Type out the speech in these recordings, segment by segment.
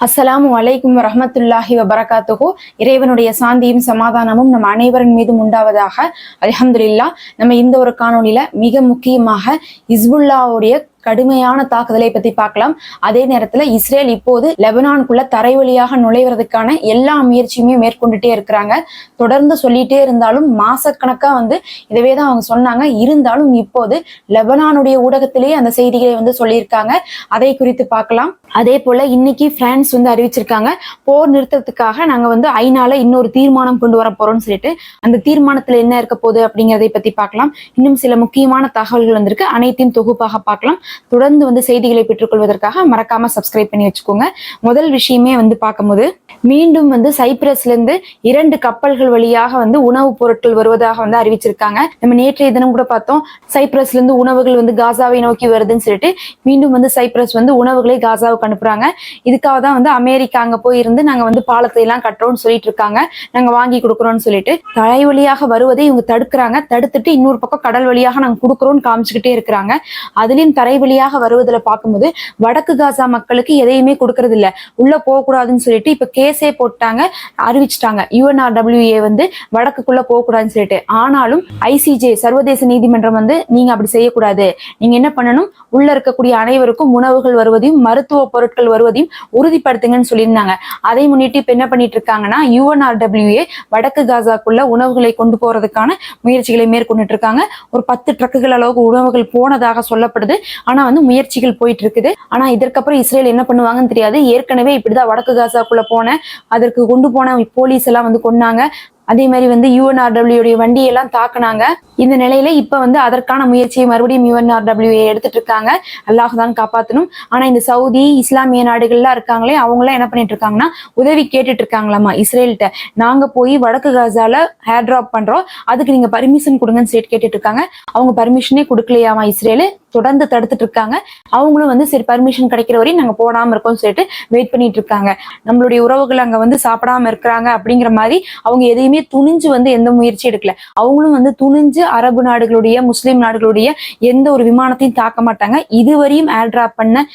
அஸ்ஸலாமு அலைக்கும் ரஹமத்துல்லாஹி வபரகாத்துஹு. இறைவனுடைய சாந்தியும் சமாதானமும் நம் அனைவரின் மீதும் உண்டாவதாக. அலமதுல்லா நம்ம இந்த ஒரு காணொளியில மிக முக்கியமாக இஸ்புல்லாவுடைய கடுமையான தாக்குதலை பத்தி பார்க்கலாம். அதே நேரத்துல இஸ்ரேல் இப்போது லெபனானுக்குள்ள தரை வழியாக நுழைவதற்கான எல்லா முயற்சியுமே மேற்கொண்டுட்டே இருக்கிறாங்க. தொடர்ந்து சொல்லிட்டே இருந்தாலும் மாசக்கணக்கா வந்து இதவே தான் அவங்க சொன்னாங்க. இருந்தாலும் இப்போது லெபனானுடைய ஊடகத்திலேயே அந்த செய்திகளை வந்து சொல்லியிருக்காங்க. அதை குறித்து பார்க்கலாம். அதே போல இன்னைக்கு பிரான்ஸ் வந்து அறிவிச்சிருக்காங்க. போர் நிறுத்தத்துக்காக நாங்க வந்து ஐநால இன்னொரு தீர்மானம் கொண்டு வர போறோம்னு சொல்லிட்டு. அந்த தீர்மானத்துல என்ன இருக்க போகுது அப்படிங்கறதை பத்தி பார்க்கலாம். இன்னும் சில முக்கியமான தகவல்கள் வந்திருக்கு. அனைத்தையும் தொகுப்பாக பார்க்கலாம். தொடர்ந்து வந்து செய்திகளை பெற்றுக்கொள்வதற்காக மறக்காம சப்ஸ்கிரைப் பண்ணி வச்சுக்கோங்க. முதல் விஷயமே வந்து பார்க்கும்போது மீண்டும் வந்து சைப்ரஸ்ல இருந்து இரண்டு கப்பல்கள் வழியாக வந்து உணவுப் பொருட்கள் வருவதாக வந்து அறிவிச்சிருக்காங்க. நம்ம நேற்றைய தினம் கூட பார்த்தோம் சைப்ரஸ்ல இருந்து உணவுகள் வந்து காசாவை நோக்கி வருதுன்னு சொல்லிட்டு மீண்டும் வந்து சைப்ரஸ் வந்து உணவுகளை காசாவுக்கு அனுப்புறாங்க. இதுக்காக தான் வந்து அமெரிக்கா அங்க போய் இருந்து நாங்க வந்து பாலத்தை எல்லாம் கட்டுறோம்னு சொல்லிட்டு இருக்காங்க. நாங்க வாங்கி கொடுக்குறோம்னு சொல்லிட்டு தலை வழியாக வருவதை இவங்க தடுக்கிறாங்க. தடுத்துட்டு இன்னொரு பக்கம் கடல் வழியாக நாங்க கொடுக்குறோம்னு காமிச்சுக்கிட்டே இருக்கிறாங்க. அதுலயும் தரை வழியாக வருவதில் பார்க்கும்போது வடக்கு காசா மக்களுக்கு எதையுமே கொடுக்கறது இல்ல உள்ள போகக்கூடாதுன்னு சொல்லிட்டு இப்ப கேஸ் போட்டாங்க அறிவிச்சிட்டாங்க. யுஎன்ஆர்டபிள்யூஏ வந்து வடக்குக்குள்ள போகக்கூடாதுன்னு சொல்லிட்டு. ஆனாலும் ஐசிஜே சர்வதேச நீதிமன்றம் வந்து நீங்க அப்படி செய்யக்கூடாது. நீங்க என்ன பண்ணணும்? உள்ள இருக்கக்கூடிய அனைவருக்கும் உணவுகள் வருவதையும் மருத்துவ பொருட்கள் வருவதையும் உறுதிப்படுத்துங்கன்னு சொல்லியிருந்தாங்க. அதை முன்னிட்டு இப்ப என்ன பண்ணிட்டு இருக்காங்கன்னா யுஎன்ஆர்டபிள்யூஏ வடக்கு காசாக்குள்ள உணவுகளை கொண்டு போறதுக்கான முயற்சிகளை மேற்கொண்டுட்டு இருக்காங்க ஒரு பத்து ட்ரக்குகள் அளவுக்கு உணவுகள் போனதாக சொல்லப்படுது. ஆனா வந்து முயற்சிகள் போயிட்டு இருக்குது ஆனா இதற்கப்புறம் இஸ்ரேல் என்ன பண்ணுவாங்கன்னு தெரியாது. ஏற்கனவே இப்படிதான் வடக்கு காசாக்குள்ள போன அதற்கு கொண்டு போன போலீஸ் எல்லாம் வந்து கொன்னாங்க. அதே மாதிரி வந்து யுஎன்ஆர்டபிள்யூடைய வண்டியெல்லாம் தாக்குனாங்க. இந்த நிலையில இப்ப வந்து அதற்கான முயற்சியை மறுபடியும் யுஎன்ஆர்டபிள்யூ எடுத்துட்டு இருக்காங்க. அல்லாஹ் தான் காப்பாத்தணும். ஆனா இந்த சவுதி இஸ்லாமிய நாடுகள்லாம் இருக்காங்களே அவங்க எல்லாம் என்ன பண்ணிட்டு இருக்காங்கன்னா உதவி கேட்டுட்டு இருக்காங்களாமா இஸ்ரேல்கிட்ட. நாங்க போய் வடக்கு காசால ஹேர் டிராப் பண்றோம். அதுக்கு நீங்க பர்மிஷன் கொடுங்கன்னு சொல்லிட்டு கேட்டுட்டு இருக்காங்க. அவங்க பர்மிஷனே கொடுக்கலையாமா இஸ்ரேலு? தொடர்ந்து தடுத்துட்டு இருக்காங்க. அவங்களும் வந்து சரி பர்மிஷன் கிடைக்கிற வரையும் நாங்க போடாம இருக்கோம்னு சொல்லிட்டு வெயிட் பண்ணிட்டு இருக்காங்க. நம்மளுடைய உறவுகள் அங்க வந்து சாப்பிடாம இருக்கிறாங்க அப்படிங்கிற மாதிரி அவங்க எதையுமே துணிஞ்சு வந்து எந்த முயற்சி எடுக்கல. அவங்களும் வந்து துணிஞ்சு அரபு நாடுகளுடைய முஸ்லீம் நாடுகளுடைய எந்த ஒரு விமானத்தையும் தாக்க மாட்டாங்க. இதுவரையும் ஏர் டிராப் பண்ண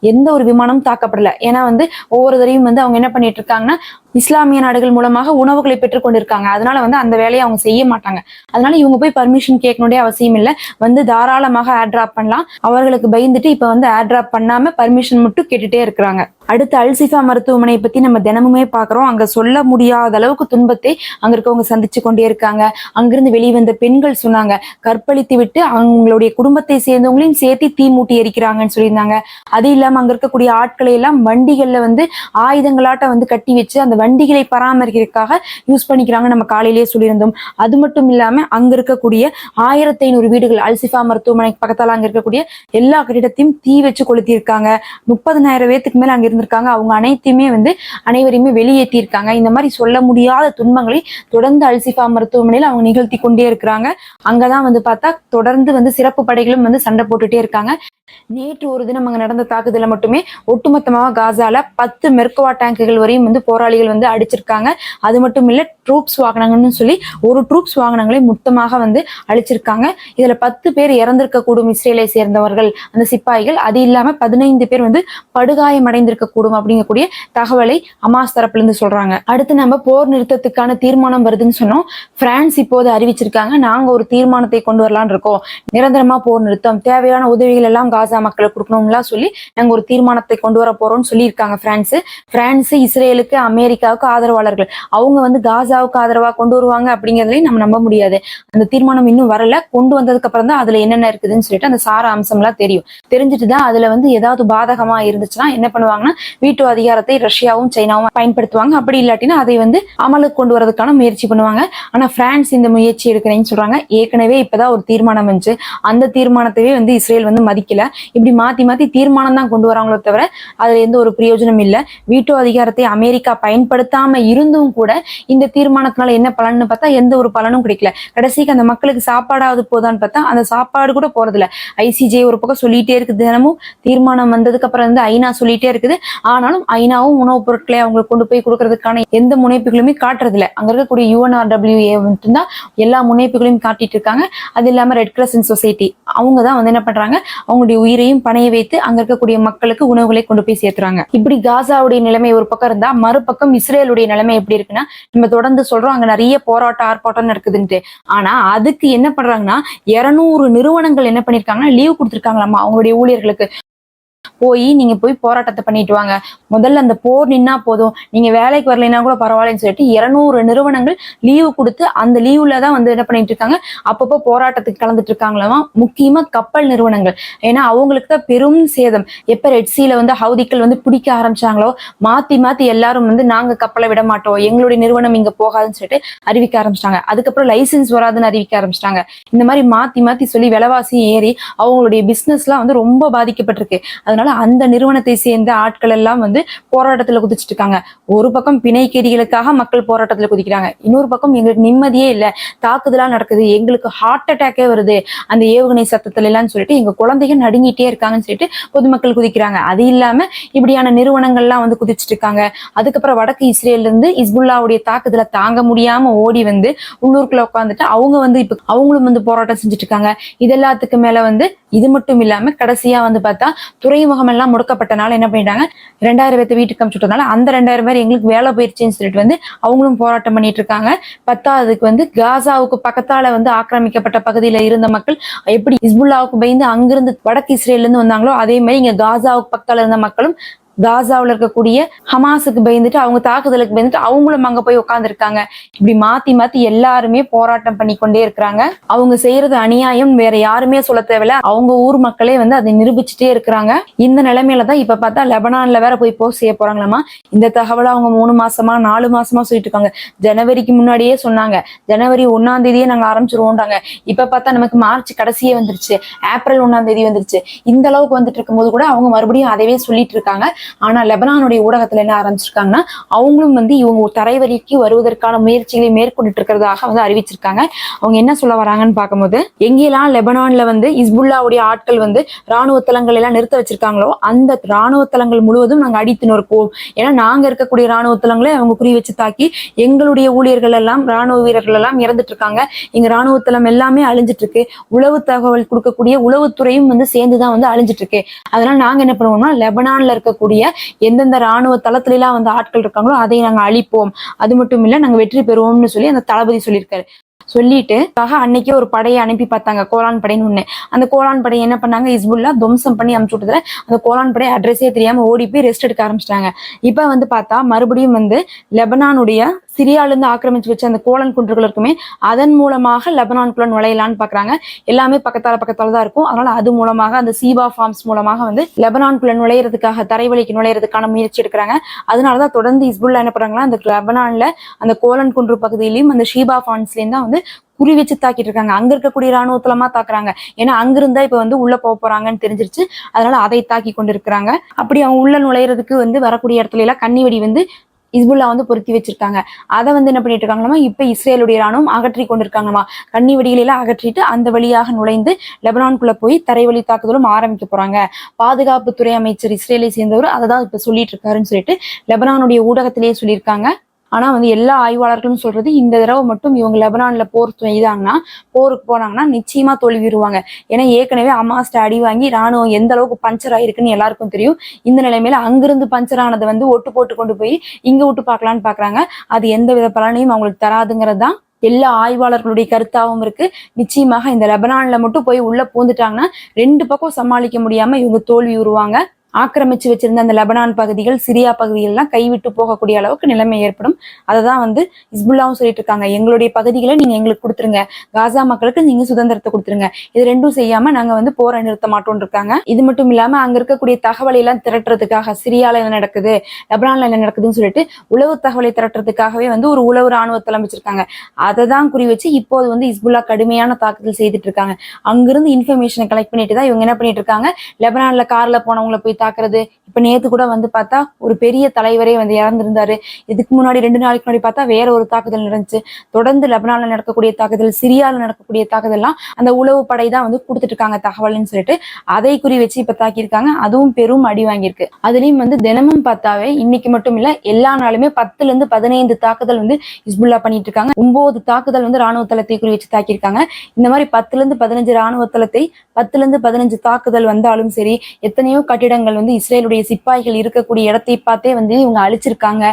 எந்த ஒரு விமானமும் தாக்கப்படல. ஏன்னா வந்து ஒவ்வொரு தடையும் வந்து அவங்க என்ன பண்ணிட்டு இருக்காங்கன்னா இஸ்லாமிய நாடுகள் மூலமாக உணவுகளை பெற்றுக் கொண்டிருக்காங்க அதனால வந்து அந்த வேலையை அவங்க செய்ய மாட்டாங்க. அதனால இவங்க போய் பர்மிஷன் கேட்கணுடைய அவசியம் இல்லை. வந்து தாராளமாக ஏர் டிராப் பண்ணலாம். அவர்களுக்கு பயந்துட்டு இப்ப வந்து ஏர் டிராப் பண்ணாம பர்மிஷன் மட்டும் கேட்டுட்டே இருக்கிறாங்க. அடுத்து அல்சிஃபா மருத்துவமனையை பத்தி நம்ம தினமுமே பாக்குறோம் அங்க சொல்ல முடியாத அளவுக்கு துன்பத்தை அங்க இருக்கவங்க சந்திச்சு கொண்டே இருக்காங்க. அங்கிருந்து வெளிவந்த பெண்கள் சொன்னாங்க கற்பழித்து விட்டு அவங்களுடைய குடும்பத்தை சேர்ந்தவங்களையும் சேர்த்து தீ மூட்டி எரிக்கிறாங்கன்னு சொல்லியிருந்தாங்க. அது இல்லாம அங்க இருக்கக்கூடிய ஆட்களை எல்லாம் வண்டிகள்ல வந்து ஆயுதங்களாட்ட வந்து கட்டி வச்சு அந்த வண்டிகளை பராமரிக்கிறதுக்காக யூஸ் பண்ணிக்கிறாங்க நம்ம காலையிலேயே சொல்லியிருந்தோம். அது மட்டும் இல்லாம அங்க இருக்கக்கூடிய ஆயிரத்தி ஐநூறு வீடுகள் அல்சிஃபா மருத்துவமனைக்கு பக்கத்தால அங்க இருக்கக்கூடிய எல்லா கட்டிடத்தையும் தீ வச்சு கொளுத்தியிருக்காங்க. முப்பதனாயிரம் பேத்துக்கு மேல அங்க இருந்திருக்காங்க. அவங்க அனைத்தையுமே வந்து அனைவரையுமே வெளியேற்றி இருக்காங்க இந்த மாதிரி சொல்ல முடியாத துன்பங்களை தொடர்ந்து அல்சிஃபா மருத்துவமனையில் அவங்க நிகழ்த்தி கொண்டே இருக்கிறாங்க. அங்கதான் வந்து பார்த்தா தொடர்ந்து வந்து சிறப்பு படைகளும் வந்து சண்டை போட்டுட்டே இருக்காங்க. நேற்று ஒரு தினம் அங்க நடந்த தாக்குதல மட்டுமே ஒட்டுமொத்தமாக காசால பத்து மெர்கவா டேங்குகள் வரையும் வந்து போராளிகள் வந்து அடிச்சிருக்காங்க. அது மட்டும் இல்ல ட்ரூப்ஸ் வாகனங்கள்னு சொல்லி ஒரு ட்ரூப்ஸ் வாகனங்களை மொத்தமாக வந்து அழிச்சிருக்காங்க. இதுல பத்து பேர் இறந்திருக்க கூடும் இஸ்ரேலை சேர்ந்தவர்கள் அந்த சிப்பாய்கள். அது இல்லாம பதினைந்து பேர் வந்து படுகாயம் அடைந்திருக்க கூடும் அப்படிங்கக்கூடிய தகவலை அமாஸ் தரப்புல இருந்து சொல்றாங்க. அடுத்து நம்ம போர் நிறுத்தத்துக்கான தீர்மானம் வருதுன்னு சொன்னோம். பிரான்ஸ் இப்போது அறிவிச்சிருக்காங்க நாங்க ஒரு தீர்மானத்தை கொண்டு வரலாம்னு இருக்கோம். நிரந்தரமா போர் நிறுத்தம் தேவையான உதவிகள் எல்லாம் காசா மக்களுக்கு கொடுக்கணும்லாம் சொல்லி நாங்க ஒரு தீர்மானத்தை கொண்டு வர போறோம்னு சொல்லியிருக்காங்க பிரான்ஸ். பிரான்ஸ் இஸ்ரேலுக்கு அமெரிக்காவுக்கு ஆதரவாளர்கள். அவங்க வந்து காசாவுக்கு ஆதரவாக கொண்டு வருவாங்க அப்படிங்கிறதுலையும் நம்ம நம்ப முடியாது. அந்த தீர்மானம் இன்னும் வரல. கொண்டு வந்ததுக்கு அப்புறம் தான் அதுல என்னென்ன இருக்குதுன்னு சொல்லிட்டு அந்த சார அம்சம்லாம் தெரியும். தெரிஞ்சுட்டு தான் அதுல வந்து ஏதாவது பாதகமா இருந்துச்சுன்னா என்ன பண்ணுவாங்கன்னா வீட்டு அதிகாரத்தை ரஷ்யாவும் சைனாவும் பயன்படுத்துவாங்க. அப்படி இல்லாட்டினா அதை வந்து அமலுக்கு கொண்டு வரதுக்கான முயற்சி பண்ணுவாங்க. ஆனா பிரான்ஸ் இந்த முயற்சி எடுக்கிறேன்னு சொல்றாங்க. ஏற்கனவே இப்பதான் ஒரு தீர்மானம் வந்துச்சு. அந்த தீர்மானத்தையே வந்து இஸ்ரேல் வந்து மதிக்கல. இப்படி மாத்தி மாத்தி தீர்மானம் தான் கொண்டு வராங்களோ தவிர அதுல எந்த ஒரு பிரயோஜனம் இல்ல. வீட்டோ அதிகாரத்தை அமெரிக்கா பயன்படுத்தாம இருந்தும் கூட இந்த தீர்மானத்தினால என்ன பலன்னு பார்த்தா எந்த ஒரு பலனும் கிடைக்கல. கடைசிக்கு அந்த மக்களுக்கு சாப்பாடாவது போதான்னு பார்த்தா அந்த சாப்பாடு கூட போறதில்ல. ஐசிஜே ஒரு பக்கம் சொல்லிட்டே இருக்குது தினமும். தீர்மானம் வந்ததுக்கு அப்புறம் வந்து ஐநா சொல்லிட்டே இருக்குது. ஆனாலும் ஐநாவும் உணவுப் பொருட்களை அவங்களுக்கு கொண்டு போய் கொடுக்கறதுக்கான எந்த முனைப்புகளுமே காட்டுறதில்ல. அங்க இருக்கக்கூடிய யூஎன்ஆர்டபிள்யூஏ மட்டும்தான் எல்லா முனைப்புகளையும் காட்டிட்டு இருக்காங்க. அது இல்லாம ரெட் கிரசன்ட் சொசைட்டி அவங்க தான் வந்து என்ன பண்றாங்க? அவங்களுடைய உயிரையும் பணைய வைத்து அங்க இருக்கக்கூடிய மக்களுக்கு உணவுகளை கொண்டு போய் சேர்த்துறாங்க. இப்படி காசாவுடைய நிலைமை ஒரு பக்கம் இருந்தா மறுபக்கம் இஸ்ரேலுடைய நிலைமை எப்படி இருக்குன்னா நம்ம தொடர்ந்து சொல்றோம் அங்க நிறைய போராட்டம் ஆர்ப்பாட்டம் நடக்குதுன்ட்டு. ஆனா அதுக்கு என்ன பண்றாங்கன்னா இருநூறு நிறுவனங்கள் என்ன பண்ணிருக்காங்கன்னா லீவ் கொடுத்துருக்காங்களாமா அவங்களுடைய ஊழியர்களுக்கு. போய் நீங்க போய் போராட்டத்தை பண்ணிட்டு வாங்க. முதல்ல அந்த போர் நின்னா போதும். நீங்க வேலைக்கு வரலைன்னா கூட பரவாயில்லன்னு சொல்லிட்டு இருநூறு நிறுவனங்கள் லீவு கொடுத்து அந்த லீவுல தான் வந்து என்ன பண்ணிட்டு இருக்காங்க? அப்பப்போ போராட்டத்துக்கு கலந்துட்டு இருக்காங்களாமா? முக்கியமா கப்பல் நிறுவனங்கள். ஏன்னா அவங்களுக்கு தான் பெரும் சேதம். எப்ப ரெட்சியில வந்து ஹவுதிக்கள் வந்து பிடிக்க ஆரம்பிச்சாங்களோ மாத்தி மாத்தி எல்லாரும் வந்து நாங்க கப்பலை விட மாட்டோம். எங்களுடைய நிறுவனம் இங்க போகாதுன்னு சொல்லிட்டு அறிவிக்க ஆரம்பிச்சிட்டாங்க. அதுக்கப்புறம் லைசென்ஸ் வராதுன்னு அறிவிக்க ஆரம்பிச்சிட்டாங்க. இந்த மாதிரி மாத்தி மாத்தி சொல்லி விலைவாசி ஏறி அவங்களுடைய பிசினஸ்லாம் வந்து ரொம்ப பாதிக்கப்பட்டிருக்கு. அதனால அந்த நிறுவனத்தை சேர்ந்த ஆட்கள் எல்லாம் வந்து போராட்டத்துல குதிச்சிட்டு இருக்காங்க. ஒரு பக்கம் பிணைக்கேரிகளுக்காக மக்கள் போராட்டத்துல குதிக்கிறாங்க. இன்னொரு பக்கம் எங்களுக்கு நிம்மதியே இல்ல. தாக்குதலா நடக்குது. எங்களுக்கு ஹார்ட் அட்டாக்கே வருது. அந்த ஏவுகணை சத்தத்துல எல்லாம் சொல்லிட்டு எங்க குழந்தைகள் நடுங்கிட்டே இருக்காங்கன்னு சொல்லிட்டு பொதுமக்கள் குதிக்கிறாங்க. அது இல்லாம இப்படியான நிறுவனங்கள்லாம் வந்து குதிச்சிட்டு இருக்காங்க. அதுக்கப்புறம் வடக்கு இஸ்ரேல்ல இருந்து இஸ்புல்லாவுடைய தாக்குதலை தாங்க முடியாம ஓடி வந்து உள்ளூருக்குள்ள உட்காந்துட்டு அவங்க வந்து இப்ப அவங்களும் வந்து போராட்டம் செஞ்சுட்டு இருக்காங்க. இதெல்லாத்துக்கு மேல வந்து இது மட்டும் இல்லாம கடைசியா வந்து பார்த்தா துறை துறைமுகம் எல்லாம் முடக்கப்பட்டனால என்ன பண்ணிட்டாங்க? ரெண்டாயிரம் பேர்த்து வீட்டுக்கு அனுப்பிச்சுட்டனால அந்த ரெண்டாயிரம் பேர் எங்களுக்கு வேலை போயிருச்சுன்னு சொல்லிட்டு வந்து அவங்களும் போராட்டம் பண்ணிட்டு இருக்காங்க. பத்தாவதுக்கு வந்து காசாவுக்கு பக்கத்தால வந்து ஆக்கிரமிக்கப்பட்ட பகுதியில இருந்த மக்கள் எப்படி இஸ்புல்லாவுக்கு பயந்து அங்கிருந்து வடக்கு இஸ்ரேல்ல இருந்து வந்தாங்களோ அதே மாதிரி இங்க காசாவுக்கு பக்கத்தால இருந்த மக்களும் காசாவில் இருக்கக்கூடிய ஹமாஸுக்கு பயந்துட்டு அவங்க தாக்குதலுக்கு பயந்துட்டு அவங்களும் அங்க போய் உட்காந்துருக்காங்க இப்படி மாத்தி மாத்தி எல்லாருமே போராட்டம் பண்ணி கொண்டே இருக்கிறாங்க. அவங்க செய்யறது அநியாயம் வேற யாருமே சொல்ல தேவையில்ல. அவங்க ஊர் மக்களே வந்து அதை நிரூபிச்சுட்டே இருக்கிறாங்க. இந்த நிலைமையில தான் இப்ப பார்த்தா லெபனான்ல வேற போய் போஸ்ட் செய்ய போறாங்களாமா? இந்த தகவலை அவங்க மூணு மாசமா நாலு மாசமா சொல்லிட்டு இருக்காங்க. ஜனவரிக்கு முன்னாடியே சொன்னாங்க. ஜனவரி ஒன்னாம் தேதியே நாங்க ஆரம்பிச்சிருவோம்டாங்க. இப்ப பார்த்தா நமக்கு மார்ச் கடைசியே வந்துருச்சு. ஏப்ரல் ஒன்னாம் தேதி வந்துருச்சு. இந்த அளவுக்கு வந்துட்டு இருக்கும்போது கூட அவங்க மறுபடியும் அதவே சொல்லிட்டு இருக்காங்க. ஆனால் லெபனானுடைய ஊடகத்தில் என்ன ஆரம்பிச்சிருக்காங்கன்னா அவங்களும் வந்து இவங்க தரைவழிக்கு வருவதற்கான முயற்சிகளை மேற்கொண்டுட்டு இருக்கிறதாக வந்து அறிவிச்சிருக்காங்க. அவங்க என்ன சொல்ல வராங்கன்னு பார்க்கும்போது எங்கெல்லாம் லெபனான்ல வந்து இஸ்புல்லாவுடைய ஆட்கள் வந்து ராணுவ தளங்கள் எல்லாம் நிறுத்த வச்சிருக்காங்களோ அந்த ராணுவ தளங்கள் முழுவதும் நாங்கள் அடித்து நொறுக்குவோம். ஏன்னா நாங்கள் இருக்கக்கூடிய ராணுவ தளங்களை அவங்க குறி வச்சு தாக்கி எங்களுடைய ஊழியர்கள் எல்லாம் ராணுவ வீரர்கள் எல்லாம் இறந்துட்டு இருக்காங்க. எங்க ராணுவ தளம் எல்லாமே அழிஞ்சிட்டு இருக்கு. உளவு தகவல் கொடுக்கக்கூடிய உளவுத்துறையும் வந்து சேர்ந்துதான் வந்து அழிஞ்சிட்டு இருக்கு. அதனால நாங்க என்ன பண்ணுவோம்னா லெபனான்ல இருக்கக்கூடிய எந்தெந்த ராணுவ தளத்துல எல்லாம் வந்து ஆட்கள் இருக்காங்களோ அதை நாங்க அழிப்போம். அது மட்டும் இல்ல நாங்க வெற்றி பெறுவோம்னு சொல்லி அந்த தளபதி சொல்லியிருக்காரு. சொல்லிட்டு ஆக அன்னைக்கே ஒரு படையை அனுப்பி பார்த்தாங்க கோலான் படைன்னு ஒண்ணு. அந்த கோலான் படை என்ன பண்ணாங்க? இஸ்புல்லா துவம்சம் பண்ணி அமுச்சு விட்டதுல அந்த கோலான் படை அட்ரஸே தெரியாம ஓடி போய் ரெஸ்ட் எடுக்க ஆரம்பிச்சிட்டாங்க. இப்ப வந்து பார்த்தா மறுபடியும் வந்து லெபனானுடைய சிரியால இருந்து ஆக்கிரமிச்சு வச்ச அந்த கோலன் குன்றுகள் இருக்குமே அதன் மூலமாக லெபனான்குள்ள நுழையலான்னு பாக்குறாங்க. எல்லாமே பக்கத்தால பக்கத்தால தான் இருக்கும். அதனால அது மூலமாக அந்த சீபா ஃபார்ம்ஸ் மூலமாக வந்து லெபனான்குள்ள நுழையிறதுக்காக தரைவழிக்கு நுழையிறதுக்கான முயற்சி எடுக்கிறாங்க. அதனாலதான் தொடர்ந்து இஸ்புல்லா என்ன பண்ணுறாங்கன்னா அந்த லெபனான்ல அந்த கோலன் குன்று பகுதியிலையும் அந்த ஷீபா ஃபார்ம்ஸ்லயும் தான் வந்து குறி வச்சு தாக்கிட்டு இருக்காங்க. அங்க இருக்கக்கூடிய ராணுவ தாக்குறாங்க. ஏன்னா அங்கிருந்தா இப்ப வந்து உள்ள போக போறாங்கன்னு தெரிஞ்சிருச்சு. அதனால அதை தாக்கி கொண்டு இருக்கிறாங்க அப்படி அவங்க உள்ள நுழையிறதுக்கு வந்து வரக்கூடிய இடத்துல எல்லாம் கண்ணிவெடி வந்து இஸ்புல்லா வந்து பொருத்தி வச்சிருக்காங்க. அதை வந்து என்ன பண்ணிட்டு இருக்காங்களா இப்ப இஸ்ரேலுடைய ராணுவம் அகற்றி கொண்டிருக்காங்களா கண்ணி வடிகளெல்லாம் அகற்றிட்டு அந்த வழியாக நுழைந்து லெபனான்குள்ள போய் தரைவழி தாக்குதலும் ஆரம்பிக்க போறாங்க. பாதுகாப்புத்துறை அமைச்சர் இஸ்ரேலை சேர்ந்தவர் அதை தான் இப்ப சொல்லிட்டு இருக்காருன்னு சொல்லிட்டு லெபனானுடைய ஊடகத்திலேயே சொல்லியிருக்காங்க. ஆனா வந்து எல்லா ஆய்வாளர்களும் சொல்றது இந்த தடவை மட்டும் இவங்க லெபனான்ல போர் செய்தாங்கன்னா போருக்கு போனாங்கன்னா நிச்சயமா தோல்விடுவாங்க ஏன்னா ஏற்கனவே அமாஸ்ட அடி வாங்கி ராணுவம் எந்த அளவுக்கு பஞ்சர் ஆயிருக்குன்னு எல்லாருக்கும் தெரியும். இந்த நிலைமையில அங்கிருந்து பஞ்சர் ஆனதை வந்து ஒட்டு போட்டு கொண்டு போய் இங்க விட்டு பார்க்கலான்னு பாக்குறாங்க. அது எந்த வித பலனையும் அவங்களுக்கு தராதுங்கிறது தான் எல்லா ஆய்வாளர்களுடைய கருத்தாகவும் இருக்கு. நிச்சயமாக இந்த லெபனான்ல மட்டும் போய் உள்ள பூந்துட்டாங்கன்னா ரெண்டு பக்கம் சமாளிக்க முடியாம இவங்க தோல்வி உருவாங்க. ஆக்கிரமிச்சு வச்சிருந்த அந்த லெபனான் பகுதிகள் சிரியா பகுதிகள்லாம் கைவிட்டு போகக்கூடிய அளவுக்கு நிலைமை ஏற்படும். அதை தான் வந்து இஸ்புல்லாவும் சொல்லிட்டு இருக்காங்க. எங்களுடைய பகுதிகளை நீங்க எங்களுக்கு கொடுத்துருங்க. காசா மக்களுக்கு நீங்க சுதந்திரத்தை கொடுத்துருங்க. இது ரெண்டும் செய்யாம நாங்க வந்து போரை நிறுத்த மாட்டோம் இருக்காங்க. இது மட்டும் இல்லாம அங்க இருக்கக்கூடிய தகவலை எல்லாம் திரட்டுறதுக்காக சிரியால என்ன நடக்குது லெபனான்ல என்ன நடக்குதுன்னு சொல்லிட்டு உளவு தகவலை திரட்டுறதுக்காகவே வந்து ஒரு உளவு ராணுவ அமைச்சிருக்காங்க அதை தான் குறி வச்சு இப்போது வந்து இஸ்புல்லா கடுமையான தாக்குதல் செய்துட்டு இருக்காங்க. அங்கிருந்து இன்ஃபர்மேஷனை கலெக்ட் பண்ணிட்டு தான் இவங்க என்ன பண்ணிட்டு இருக்காங்க? லெபனான்ல கார்ல போனவங்களை போய் தாக்குறது. இப்ப நேத்து கூட வந்து பார்த்தா ஒரு பெரிய தலைவரே வந்து இறந்திருந்தாரு. இதுக்கு முன்னாடி ரெண்டு நாளைக்கு முன்னாடி பார்த்தா வேற ஒரு தாக்குதல் நடந்துச்சு. தொடர்ந்து லெபனான்ல நடக்கக்கூடிய தாக்குதல் சிரியால நடக்கக்கூடிய தாக்குதல்லாம் அந்த உளவு படை தான் வந்து கொடுத்துட்டு இருக்காங்க தகவல்னு சொல்லிட்டு அதை குறி வச்சு இப்ப தாக்கியிருக்காங்க. அதுவும் பெரும் அடி வாங்கியிருக்கு. அதுலயும் வந்து தினமும் பார்த்தாவே இன்னைக்கு மட்டும் இல்ல எல்லா நாளுமே பத்துல இருந்து பதினைந்து தாக்குதல் வந்து இஸ்புல்லா பண்ணிட்டு இருக்காங்க ஒன்பது தாக்குதல் வந்து ராணுவ தளத்தை குறி வச்சு தாக்கியிருக்காங்க. இந்த மாதிரி பத்துல இருந்து பதினஞ்சு ராணுவ தளத்தை பத்துல இருந்து பதினஞ்சு தாக்குதல் வந்தாலும் சரி எத்தனையோ கட்டிடங்கள் வந்து இஸ்ரேலுடைய சிப்பாய்கள் இருக்கக்கூடிய இடத்தை பார்த்தே வந்து இவங்க அழிச்சிருக்காங்க.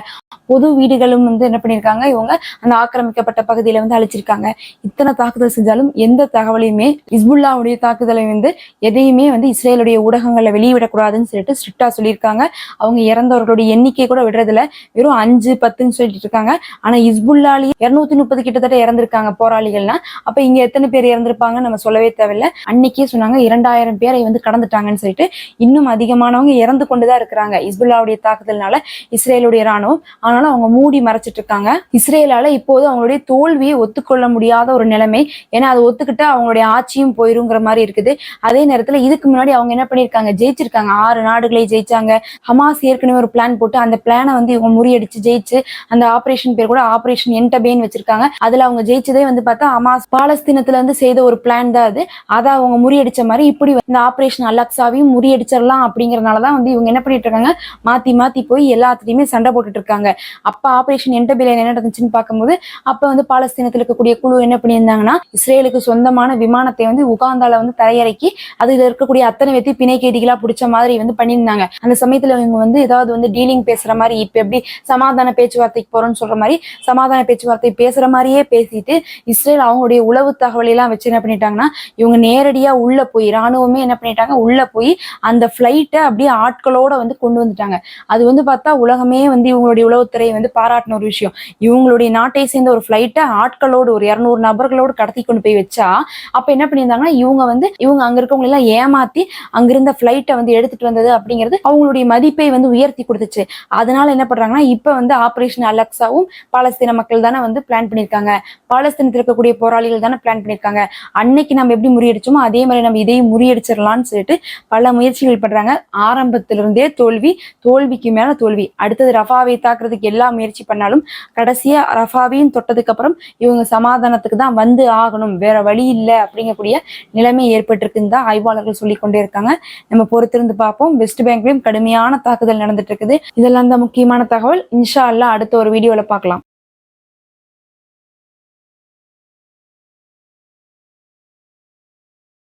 பொது வீடுகளும் வந்து என்ன பண்ணியிருக்காங்க? இவங்க அந்த ஆக்கிரமிக்கப்பட்ட பகுதியில வந்து அழிச்சிருக்காங்க. இத்தனை தாக்குதல் செஞ்சாலும் எந்த தகவலையுமே இஸ்புல்லாவுடைய தாக்குதலை வந்து எதையுமே வந்து இஸ்ரேலுடைய ஊடகங்கள்ல வெளியிடக்கூடாதுன்னு சொல்லிட்டு ஸ்ட்ரிக்டா சொல்லியிருக்காங்க. அவங்க இறந்தவர்களுடைய எண்ணிக்கை கூட விடுறதுல வெறும் அஞ்சு பத்துன்னு சொல்லிட்டு இருக்காங்க. ஆனா இஸ்புல்லாலேயே இருநூத்தி முப்பது கிட்டத்தட்ட இறந்திருக்காங்க போராளிகள்னா. அப்ப இங்க எத்தனை பேர் இறந்திருப்பாங்கன்னு நம்ம சொல்லவே தேவையில்லை. அன்னைக்கே சொன்னாங்க இரண்டாயிரம் பேரை வந்து கடந்துட்டாங்கன்னு சொல்லிட்டு இன்னும் அதிகமா அதிகமானவங்க இறந்து கொண்டுதான் இருக்கிறாங்க. இஸ்புல்லாவுடைய தாக்குதல்னால இஸ்ரேலுடைய ராணுவம் ஆனாலும் அவங்க மூடி மறைச்சிட்டு இருக்காங்க இஸ்ரேலால இப்போது அவங்களுடைய தோல்வியை ஒத்துக்கொள்ள முடியாத ஒரு நிலைமை. ஏன்னா அதை ஒத்துக்கிட்டா அவங்களுடைய ஆட்சியும் போயிருங்கிற மாதிரி இருக்குது. அதே நேரத்துல இதுக்கு முன்னாடி அவங்க என்ன பண்ணிருக்காங்க ஜெயிச்சிருக்காங்க. ஆறு நாடுகளை ஜெயிச்சாங்க. ஹமாஸ் ஏற்கனவே ஒரு பிளான் போட்டு அந்த பிளானை வந்து இவங்க முறியடிச்சு ஜெயிச்சு அந்த ஆபரேஷன் பேர் கூட ஆபரேஷன் என்டபேன் வச்சிருக்காங்க. அதுல அவங்க ஜெயிச்சதே வந்து பார்த்தா ஹமாஸ் பாலஸ்தீனத்துல இருந்து செய்த ஒரு பிளான் தான் அது. அதை அவங்க முறியடிச்ச மாதிரி இப்படி இந்த ஆபரேஷன் அலக்ஸாவையும் முறியடிச்சிடலாம் அப்படிங்கறதுனாலதான் வந்து இவங்க என்ன பண்ணிட்டு இருக்காங்க? மாத்தி மாத்தி போய் எல்லாத்துலயுமே சண்டை போட்டுட்டு இருக்காங்க. அப்ப ஆபரேஷன் என்டபில என்ன நடந்துச்சுன்னு பார்க்கும்போது அப்ப வந்து பாலஸ்தீனத்தில் இருக்கக்கூடிய குழு என்ன பண்ணியிருந்தாங்கன்னா இஸ்ரேலுக்கு சொந்தமான விமானத்தை வந்து உகாந்தால வந்து தரையிறக்கி அதுல இருக்கக்கூடிய அத்தனை வெத்தி பிணை கைதிகளா பிடிச்ச மாதிரி வந்து பண்ணியிருந்தாங்க. அந்த சமயத்துல இவங்க வந்து ஏதாவது வந்து டீலிங் பேசுற மாதிரி இப்ப எப்படி சமாதான பேச்சுவார்த்தைக்கு போறோம்னு சொல்ற மாதிரி சமாதான பேச்சுவார்த்தை பேசுற மாதிரியே பேசிட்டு இஸ்ரேல் அவங்களுடைய உளவு தகவல் எல்லாம் வச்சு என்ன பண்ணிட்டாங்கன்னா இவங்க நேரடியா உள்ள போய் ராணுவமே என்ன பண்ணிட்டாங்க உள்ள போய் அந்த பிளைட்டை அப்படியே ஆட்களோட வந்து கொண்டு வந்துட்டாங்க. அது வந்து பார்த்தா உலகமே வந்து இவங்களுடைய உளவுத்துறையை வந்து பாராட்டின ஒரு விஷயம். இவங்களுடைய நாட்டை சேர்ந்த ஒரு ஃபிளைட்டை ஆட்களோடு ஒரு இரநூறு நபர்களோடு கடத்தி கொண்டு போய் வச்சா அப்ப என்ன பண்ணியிருந்தாங்கன்னா இவங்க வந்து இவங்க அங்க இருக்கவங்க எல்லாம் ஏமாத்தி அங்கிருந்த ஃபிளைட்டை வந்து எடுத்துட்டு வந்தது அப்படிங்கிறது அவங்களுடைய மதிப்பை வந்து உயர்த்தி கொடுத்துச்சு. அதனால என்ன பண்றாங்கன்னா இப்ப வந்து ஆபரேஷன் அலெக்சாவும் பாலஸ்தீன மக்கள் தானே வந்து பிளான் பண்ணிருக்காங்க பாலஸ்தீனத்தில் இருக்கக்கூடிய போராளிகள் தானே பிளான் பண்ணிருக்காங்க அன்னைக்கு நம்ம எப்படி முறியடிச்சோமோ அதே மாதிரி நம்ம இதையும் முறியடிச்சிடலாம்னு சொல்லிட்டு பல முயற்சிகள் பண்றாங்க. ஆரம்பத்திலிருந்தே தோல்வி தோல்விக்கு மேல தோல்வி. அடுத்தது ரஃபாவை தாக்குறதுக்கு எல்லா முயற்சி பண்ணாலும் கடைசியா ரஃபாவையும் தொட்டதுக்கு அப்புறம் இவங்க சமாதானத்துக்கு தான் வந்து ஆகணும். வேற வழி இல்லை அப்படிங்கக்கூடிய நிலைமை ஏற்பட்டிருக்குன்னு தான் ஆய்வாளர்கள் சொல்லி கொண்டே இருக்காங்க. நம்ம பொறுத்திருந்து பார்ப்போம். வெஸ்ட் பேங்க்லயும் கடுமையான தாக்குதல் நடந்துட்டு இருக்குது. இதெல்லாம் தான் முக்கியமான தகவல். இன்ஷா அல்லா அடுத்த ஒரு வீடியோல பார்க்கலாம்.